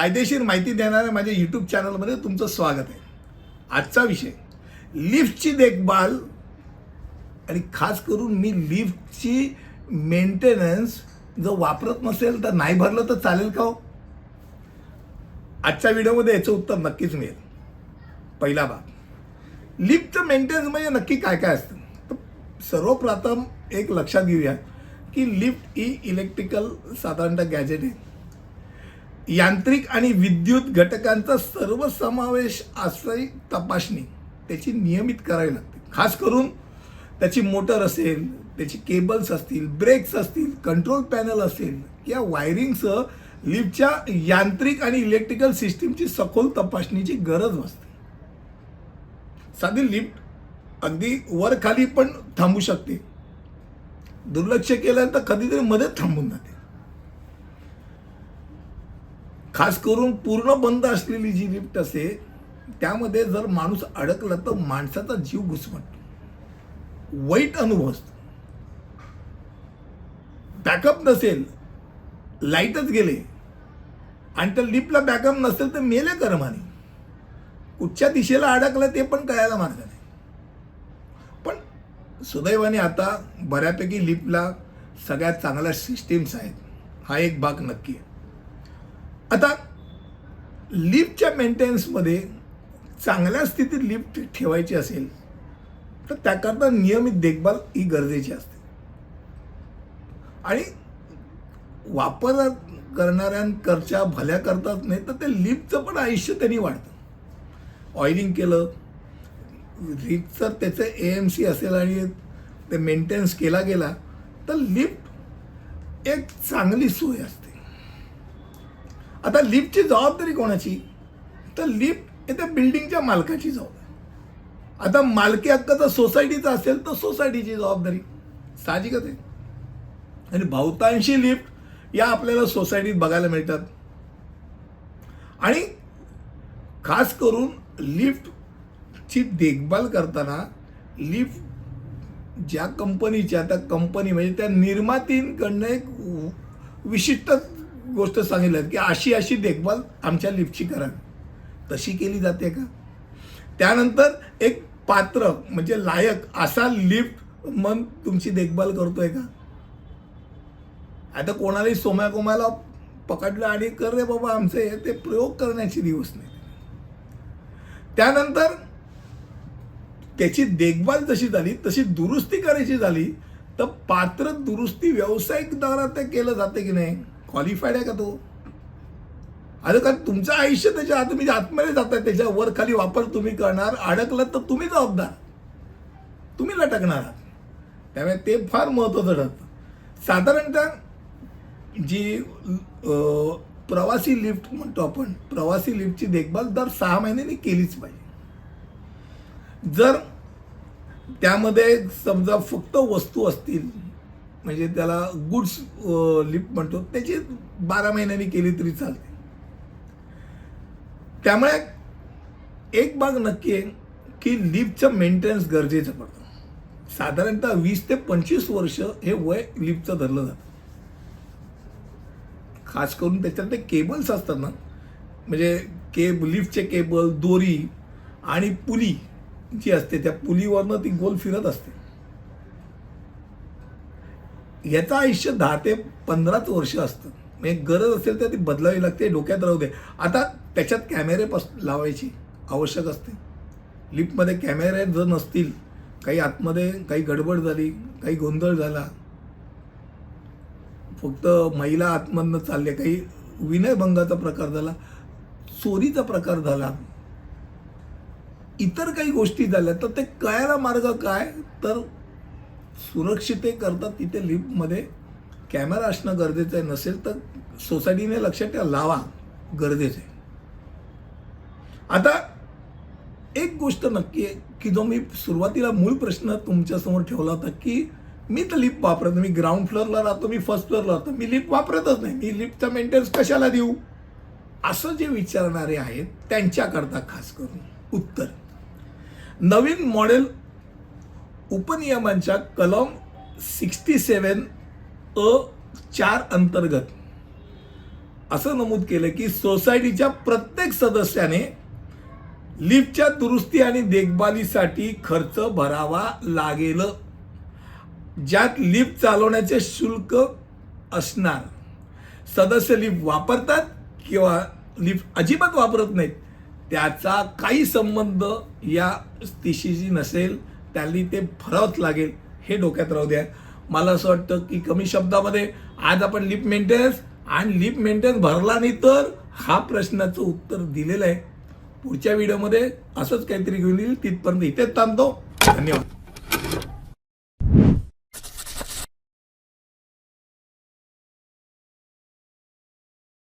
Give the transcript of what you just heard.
कायदेशीर माहिती देणाऱ्या माझ्या यूट्यूब चॅनलमध्ये तुमचं स्वागत आहे. आजचा विषय लिफ्टची देखभाल आणि खास करून मी लिफ्टची मेंटेनन्स जर वापरत नसेल तर नाही भरलं तर चालेल का हो? आजच्या व्हिडिओमध्ये याचं उत्तर नक्कीच मिळेल. पहिला भाग लिफ्टचं मेंटेनन्स म्हणजे नक्की काय काय असतं? तर सर्वप्रथम एक लक्षात घेऊया की लिफ्ट ही इलेक्ट्रिकल साधारणतः गॅजेट आहे. यांत्रिक आणि विद्युत घटकांचा सर्व समावेश असलेली तपासणी. त्याची नियमित करावी लागते. खास करून त्याची मोटर असेल त्याची केबल्स असतील ब्रेक्स असतील कंट्रोल पॅनल असेल या वायरिंगसह लिफ्टच्या यांत्रिक आणि इलेक्ट्रिकल सिस्टीमची सखोल तपासणीची गरज असते साधी लिफ्ट अगदी वर खाली पण थांबू शकते. दुर्लक्ष केल्यानंतर कधीतरी मध्येच थांबून जाते. खास करून पूर्ण बंद असलेली जी लिफ्ट असते त्यामध्ये जर माणूस अडकला तर माणसाचा जीव घुसमटतो. वाईट अनुभव असतो. बॅकअप नसेल लाईटच गेले. आणि त्या लिफ्टला बॅकअप नसेल तर मेले कर्माने. कुठच्या दिशेला अडकलं ते पण कळायला मार्ग नाही. पण सुदैवाने आता बऱ्यापैकी लिफ्टला सगळ्यात चांगल्या सिस्टीम्स आहेत. हा एक भाग नक्की आहे. आता लिफ्टच्या मेंटेनन्समध्ये चांगल्या स्थितीत लिफ्ट ठेवायची असेल तर त्याकरता नियमित देखभाल ही गरजेची असते. आणि वापर करणाऱ्यांकरच्या भल्या करतात नाही तर ते लिफ्टचं पण आयुष्य त्यांनी वाढतं. ऑइलिंग केलं लिफ्टचं त्याचं ए एम सी असेल आणि ते मेंटेनन्स केला गेला तर लिफ्ट एक चांगली सोय असते. आता लिफ्टची जबाबदारी कोणाची? तर लिफ्ट हे त्या बिल्डिंगच्या मालकाची जबाबदारी. आता मालकी हक्क जर सोसायटीचा असेल तर सोसायटीची जबाबदारी. साहजिकच आहे. आणि बहुतांशी लिफ्ट या आपल्याला सोसायटीत बघायला मिळतात. आणि खास करून लिफ्टची देखभाल करताना लिफ्ट ज्या कंपनीच्या त्या कंपनी म्हणजे त्या निर्मातींकडनं एक विशिष्ट गोष्ट सांगितलं की अशी अशी देखभाल आमच्या लिफ्टची करावी. तशी केली जाते का? त्यानंतर एक पात्र म्हणजे लायक असा लिफ्ट मन तुमची देखभाल करतोय का? आता कोणालाही सोम्या कोमाला पकडलं आणि कर रे बाबा आमचे हे ते प्रयोग करण्याचे दिवस नाही. त्यानंतर त्याची देखभाल जशी झाली तशी दुरुस्ती करायची झाली तर पात्र दुरुस्ती व्यावसायिकद्वारा ते केलं जाते की नाही? क्वालिफाईड आहे का तो? अरे का तुमचं आयुष्य त्याच्या आत म्हणजे आतमध्ये जाताय त्याच्या वर खाली वापर तुम्ही करणार अडकलात तर तुम्ही जबाबदार. तुम्ही लटकणार. आहात त्यामुळे ते फार महत्त्वाचं ठरतं. साधारणतः जी प्रवासी लिफ्ट म्हणतो आपण प्रवासी लिफ्टची देखभाल दर सहा महिन्यांनी केलीच पाहिजे. जर त्यामध्ये समजा फक्त वस्तू असतील म्हणजे त्याला गुड्स लिफ्ट म्हणतो. त्याची बारा महिन्यांनी केली तरी चालते. त्यामुळे एक भाग नक्की आहे की लिफ्टचं मेंटेनन्स गरजेचं पडतं. साधारणतः वीस ते पंचवीस वर्ष हे वय लिफ्टचं धरलं जातं. खास करून त्याच्यात ते केबल्स असतात ना. म्हणजे केब लिफ्टचे केबल दोरी आणि पुली जी असते त्या पुलीवरनं ती गोल फिरत असते. याचं आयुष्य दहा ते पंधराच वर्ष असतं. म्हणजे गरज असेल तर ती बदलावी लागते डोक्यात राहू दे. आता त्याच्यात कॅमेरे पस लावायची आवश्यक असते. लिफ्टमध्ये कॅमेरे जर नसतील काही आतमध्ये काही गडबड झाली काही गोंधळ झाला फक्त महिला आतमधनं चालले काही विनयभंगाचा प्रकार झाला चोरीचा प्रकार झाला इतर काही गोष्टी झाल्या तर ते कळायला मार्ग काय? तर सुरक्षितेकरता तिथे लिफ्टमध्ये कॅमेरा असणं गरजेचं आहे. नसेल तर सोसायटीने लक्षात ठेवा लावा गरजेचं आहे. आता एक गोष्ट नक्की आहे की जो मी सुरुवातीला मूळ प्रश्न तुमच्यासमोर ठेवला होता की मी तर लिफ्ट वापरत मी ग्राउंड फ्लोअरला राहतो मी फर्स्ट फ्लोअरला राहतो. मी लिफ्ट वापरतच नाही. मी लिफ्टचा मेंटेनन्स कशाला देऊ? असं जे विचारणारे आहेत त्यांच्याकरता खास करून उत्तर. नवीन मॉडेल उपनियमांच्या कलम सिक्स्टी सेवन अ चार अंतर्गत असं नमूद केलं की सोसायटीच्या प्रत्येक सदस्याने लिफ्टच्या दुरुस्ती आणि देखभालीसाठी खर्च भरावा लागेल. ज्यात लिफ्ट चालवण्याचे शुल्क असणार. सदस्य लिफ्ट वापरतात किंवा लिफ्ट अजिबात वापरत नाहीत. त्याचा काही संबंध या स्थितीशी नसेल. त्यांनी ते भरावंच लागेल हे डोक्यात राहू द्या. मला असं वाटतं की कमी शब्दामध्ये आज आपण लिप मेंटेनन्स आणि लिप मेंटेनन्स भरला नाही तर हा प्रश्नाचं उत्तर दिलेलं आहे. पुढच्या व्हिडिओमध्ये असंच काहीतरी घेऊन येईल तिथपर्यंत इथेच थांबतो. धन्यवाद.